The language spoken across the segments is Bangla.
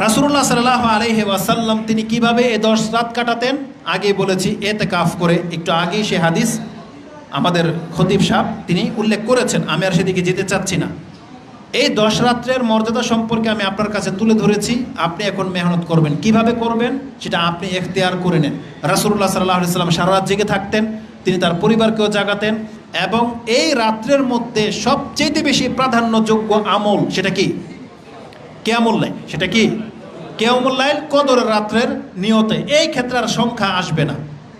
রাসুল্লাহ সাল্লাহ আলহি ওয়াসাল্লাম তিনি কীভাবে এ দশ রাত কাটাতেন? আগে বলেছি এতে কাফ করে, একটু আগেই সে হাদিস আমাদের খতিব সাহ তিনি উল্লেখ করেছেন, আমি আর সেদিকে যেতে চাচ্ছি না। এই দশ রাত্রের মর্যাদা সম্পর্কে আমি আপনার কাছে তুলে ধরেছি, আপনি এখন মেহনত করবেন। কীভাবে করবেন? সেটা আপনি এখতিয়ার করে নেন। রাসুল্লাহ সাল্লাহ সাল্লাম সারা রাত জেগে থাকতেন, তিনি তার পরিবারকেও জাগাতেন এবং এই রাত্রের মধ্যে সবচেয়ে বেশি প্রাধান্যযোগ্য আমল সেটা কি? কেয়ামুল্লাই সেটা কি? কেয়ামুল্লাইল কদরের রাত্রের নিয়তে। এই ক্ষেত্রে আর সংখ্যা আসবে না।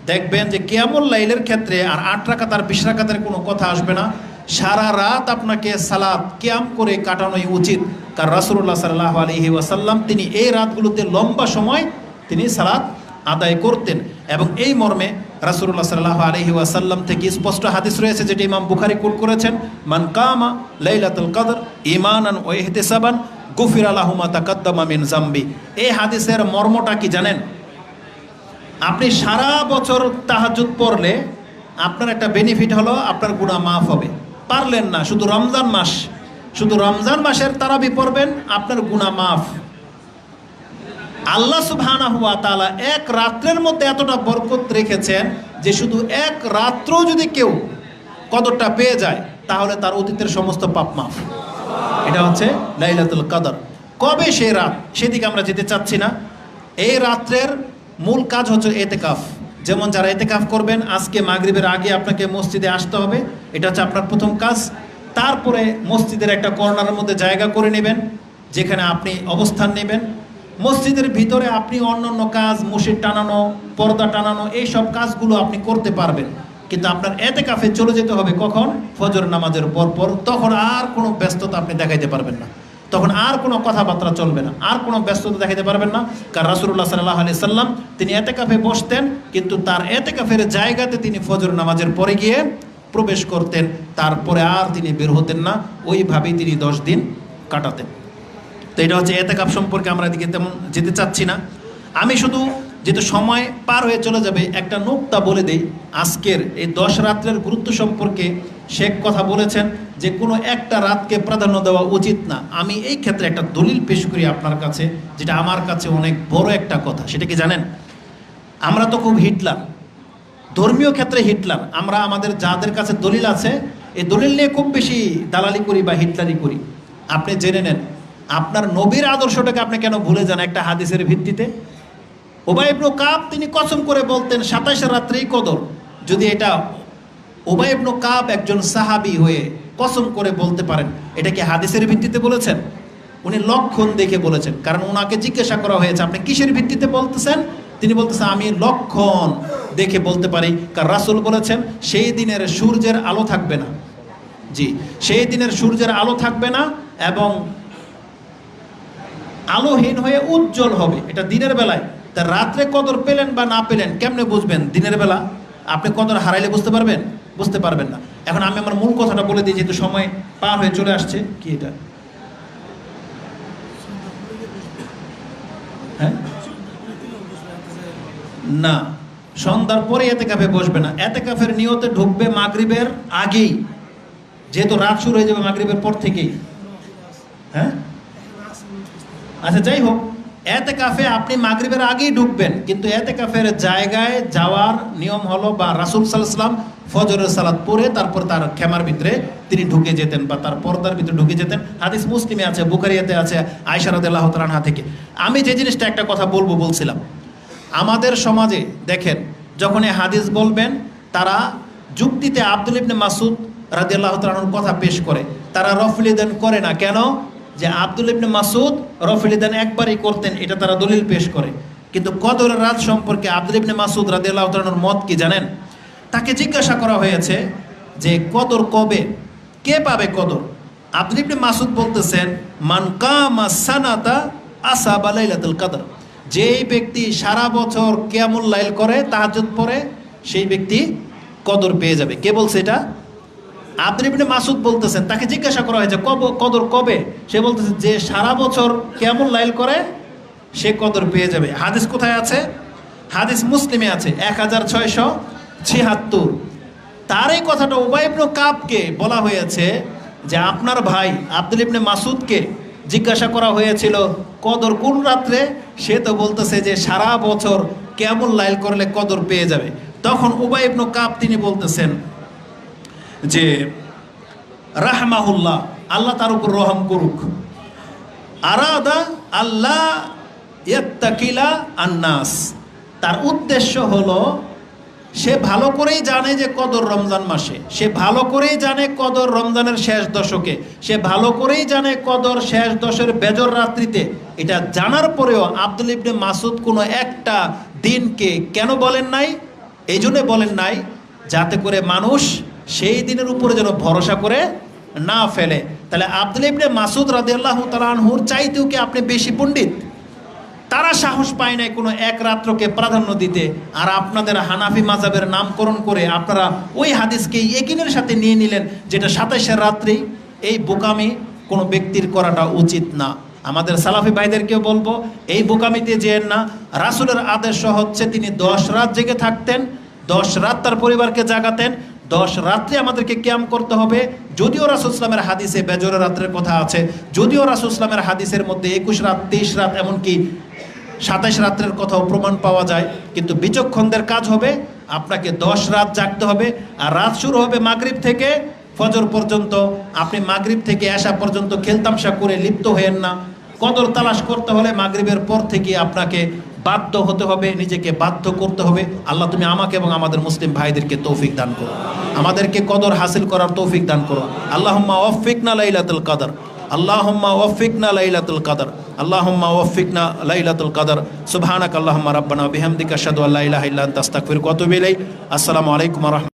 দেখবেন যে কেয়ামুল্লাইলের ক্ষেত্রে আর আট রাকাত আর বিশ রাকাতের কোনো কথা আসবে না। সারা রাত আপনাকে সালাদ ক্যাম করে কাটানোই উচিত। কারণ রাসুল্লাহ সাল্লাহ আলহি ওয়াসাল্লাম তিনি এই রাতগুলোতে লম্বা সময় তিনি সালাদ আদায় করতেন। এবং এই মর্মে রাসুল্লাহ সাল্লাহ আলহি ওয়াসাল্লাম থেকে স্পষ্ট হাদিস রয়েছে যেটি ইমাম বুখারি কুল করেছেন, মান কামা লাইলাতুল কদর ইমানান ও ইহতেসাবান গুফির আলাহুমা তাকাদ্দামা মিন জাম্বি। এই হাদিসের মর্মটা কি জানেন? আপনি সারা বছর তাহাজুদ পড়লে আপনার একটা বেনিফিট হলো, আপনার গুণা মাফ হবে। পারলেন না, শুধু রমজান মাস। শুধু রমজান মাসের তারাবি পড়বেন, আপনার গুণা মাফ। আল্লাহ সুবহানা হুয়া তাআলা এক রাত্রের মধ্যে এতটা বরকত রেখেছেন যে শুধু এক রাত্র যদি কেউ কদরটা পেয়ে যায়, তাহলে তার অতীতের সমস্ত পাপ মাফ। এটা হচ্ছে লাইলাতুল কদর। কবে সেই রাত? সেদিকে আমরা যেতে চাচ্ছি না। এই রাত্রের মূল কাজ হচ্ছে এতেকাফ। যেমন যারা এতেকাফ করবেন, আজকে মাগরিবের আগে আপনাকে মসজিদে আসতে হবে। এটা হচ্ছে আপনার প্রথম কাজ। তারপরে মসজিদের একটা কর্নারের মধ্যে জায়গা করে নেবেন, যেখানে আপনি অবস্থান নেবেন। মসজিদের ভিতরে আপনি অন্য অন্য কাজ মুশিদ টানানো, পর্দা টানানো এই সব কাজগুলো আপনি করতে পারবেন। কিন্তু আপনার এতে কাফে চলে যেতে হবে কখন? ফজর নামাজের পর পর তখন আর কোনো ব্যস্ততা আপনি দেখাইতে পারবেন না। তখন আর কোনো কথাবার্তা চলবে না। আর কোনো ব্যস্ততা দেখাতে পারবেন না। কারণ রাসুল্লাহ সাল্লাহ আলি সাল্লাম, তিনি এতে কাফে বসতেন, কিন্তু তার এতে কাফের জায়গাতে তিনি ফজর নামাজের পরে গিয়ে প্রবেশ করতেন। তারপরে আর তিনি বের হতেন না। ওইভাবেই তিনি দশ দিন কাটাতেন। তো এটা হচ্ছে এতেকাপ সম্পর্কে আমরা এদিকে তেমন যেতে চাচ্ছি না। আমি শুধু যেহেতু সময় পার হয়ে চলে যাবে, একটা নোকতা বলে দেই, আজকের এই দশ রাত্রের গুরুত্ব সম্পর্কে শেখ কথা বলেছেন যে কোনো একটা রাতকে প্রাধান্য দেওয়া উচিত না। আমি এই ক্ষেত্রে একটা দলিল পেশ করি আপনার কাছে, যেটা আমার কাছে অনেক বড় একটা কথা। সেটা কি জানেন? আমরা তো খুব হিটলার। ধর্মীয় ক্ষেত্রে হিটলার। আমরা আমাদের যাদের কাছে দলিল আছে, এই দলিল নিয়ে খুব বেশি দালালি করি বা হিটলারি করি। আপনি জেনে নেন, আপনার নবীর আদর্শটাকে আপনি কেন ভুলে যান একটা হাদিসের ভিত্তিতে? ওবাইবনু কাপ তিনি কসম করে বলতেন সাতাশে রাত্রেই কদর। যদি এটা ওবাইবনু কাপ একজন সাহাবি হয়ে কসম করে বলতে পারেন, এটা কি হাদিসের ভিত্তিতে বলেছেন? উনি লক্ষণ দেখে বলেছেন, কারণ ওনাকে জিজ্ঞাসা করা হয়েছে, আপনি কিসের ভিত্তিতে বলতেছেন? তিনি বলতেছেন, আমি লক্ষণ দেখে বলতে পারি, কারণ রাসুল বলেছেন, সেই দিনের সূর্যের আলো থাকবে না। জি, সেই দিনের সূর্যের আলো থাকবে না এবং আলোহীন হয়ে উজ্জ্বল হবে, এটা দিনের বেলায়। তা রাত্রে কদর পেলেন বা না পেলেন, কেমনে বুঝবেন? দিনের বেলা আপনি কদর হারাইলে বুঝতে পারবেন? বুঝতে পারবেন না। এখন আমি আমার মূল কথাটা বলে দিই, যেহেতু সময় পার হয়ে চলে আসছে। কি এটা? হ্যাঁ? না। সন্ধ্যার পরে এতে কাফে বসবে না। এতে কাফের নিয়তে ঢুকবে মাগরিবের আগেই। যেহেতু রাত শুরু হয়ে যাবে মাগরিবের পর থেকেই। হ্যাঁ? আচ্ছা যাই হোক। এতে কাফে আপনি মাগরিবের আগেই ঢুকবেন, কিন্তু এতে কাফের জায়গায় যাওয়ার নিয়ম হলো বা রাসুল সাল্লাম ফজরের সালাদ পরে তারপর তার খেমার ভিতরে তিনি ঢুকে যেতেন বা তার পর্দার ভিতরে ঢুকে যেতেন। হাদিস মুসলিমে আছে বুকারিয়াতে আছে আয়সারদ আল্লাহ থেকে। আমি যে জিনিসটা একটা কথা বলব বলছিলাম, আমাদের সমাজে দেখেন, যখন হাদিস বলবেন, তারা যুক্তিতে আব্দুল ইবনে মাসুদ রাজি আল্লাহ তালানোর কথা পেশ করে, তারা রফলিদান করে না। কেন? যে আব্দুল ইবনে মাসুদ রফলিদান একবারই করতেন, এটা তারা দলিল পেশ করে। কিন্তু কদরের রাত সম্পর্কে আব্দুল ইবনে মাসুদ রাজি আল্লাহ তালানোর মত কি জানেন? তাকে জিজ্ঞাসা করা হয়েছে যে, কদর কবে? কে পাবে কদর? আব্দুল ইবনে মাসুদ বলতেছেন, মান কামা সানাতা আসা বা লাইলাতুল কদর। যেই ব্যক্তি সারা বছর কেয়ামুল লাইল করে তাহাজুদ পরে, সেই ব্যক্তি কদর পেয়ে যাবে। কে বলছে এটা? আব্দুল ইবনে মাসুদ বলতেছেন, তাকে জিজ্ঞাসা করা হয়েছে কব, কদর কবে? সে বলতেছে যে সারা বছর কেমন লাইল করে, সে কদর পেয়ে যাবে। হাদিস কোথায় আছে? হাদিস মুসলিমে আছে, এক হাজার ছয়শো ছিয়াত্তর। তার এই কথাটা উবাইবনু কাপকে বলা হয়েছে যে আপনার ভাই আব্দুল ইবনে মাসুদকে জিজ্ঞাসা করা হয়েছিল, কদর কোন রাত্রে? সে তো বলতেছে যে সারা বছর কেমন লাইল করলে কদর পেয়ে যাবে। তখন উবাই ইবনু কাব তিনি বলতেছেন যে রাহমাহুল্লাহ, আল্লাহ তার উপর রহম করুক। আরাদা আল্লাহ ইয়াত্তাকিলা আন্নাস। তার উদ্দেশ্য হলো, সে ভালো করেই জানে যে কদর রমজান মাসে। সে ভালো করেই জানে কদর রমজানের শেষ দশকে। সে ভালো করেই জানে কদর শেষ দশের বেজর রাত্রিতে। এটা জানার পরেও আব্দুল ইবনে মাসুদ কোনো একটা দিনকে কেন বলেন নাই? এই বলেন নাই, যাতে করে মানুষ সেই দিনের উপরে যেন ভরসা করে না ফেলে। তাহলে আব্দুল ইবনে মাসুদ রাদিয়াল্লাহু তাআলা আনহুর চাইতেও কি আপনি বেশি পণ্ডিত? তারা সাহস পায় নাই কোনো এক রাত্রকে প্রাধান্য দিতে। আর আপনাদের হানাফি মাজাবের নামকরণ করে আপনারা ওই হাদিসকে একিনের সাথে নিয়ে নিলেন, যেটা সাতাশের রাত্রি এই বোকামি কোনো ব্যক্তির করাটা উচিত না। আমাদের সালাফি ভাইদেরকেও বলব, এই বোকামিতে যেন না, রাসুলের আদেশ হচ্ছে তিনি দশ রাত জেগে থাকতেন, দশ রাত তার পরিবারকে জাগাতেন দশ রাত্রে আমাদেরকে ক্যাম্প করতে হবে। যদিও রাসুল ইসলামের হাদিসে বেজরের রাত্রের কথা আছে, যদিও রাসুল ইসলামের হাদিসের মধ্যে একুশ রাত, তেইশ রাত এমনকি সাতাশ রাত্রের কথাও প্রমাণ পাওয়া যায়। কিন্তু বিচক্ষণদের কাজ হবে, আপনাকে দশ রাত জাগতে হবে। আর রাত শুরু হবে মাগরিব থেকে ফজর পর্যন্ত। আপনি মাগরিব থেকে আসা পর্যন্ত খেলতামশা করে লিপ্ত হয়েন না। কদর তালাশ করতে হলে মাগরিবের পর থেকে আপনাকে বাধ্য হতে হবে, নিজেকে বাধ্য করতে হবে। আল্লাহ, তুমি আমাকে এবং আমাদের মুসলিম ভাইদেরকে তৌফিক দান করো। আমাদেরকে কদর হাসিল করার তৌফিক দান করো। আল্লাহ ওয়ফিকনা লাইলাতুল কাদর। আল্লাহুম্মা ওয়ফিকনা লাইলাতুল কদর। আল্লাহুম্মা ওয়ফিকনা লাইলাতুল কাদার। সুবহানাক আল্লাহুম্মা রাব্বানা বিহামদিকা আশহাদু আল্লা ইলাহা ইল্লা আনতা। আস্তাগফিরুকা ওয়া আতুবু ইলাইক। আসসালামু আলাইকুম ওয়া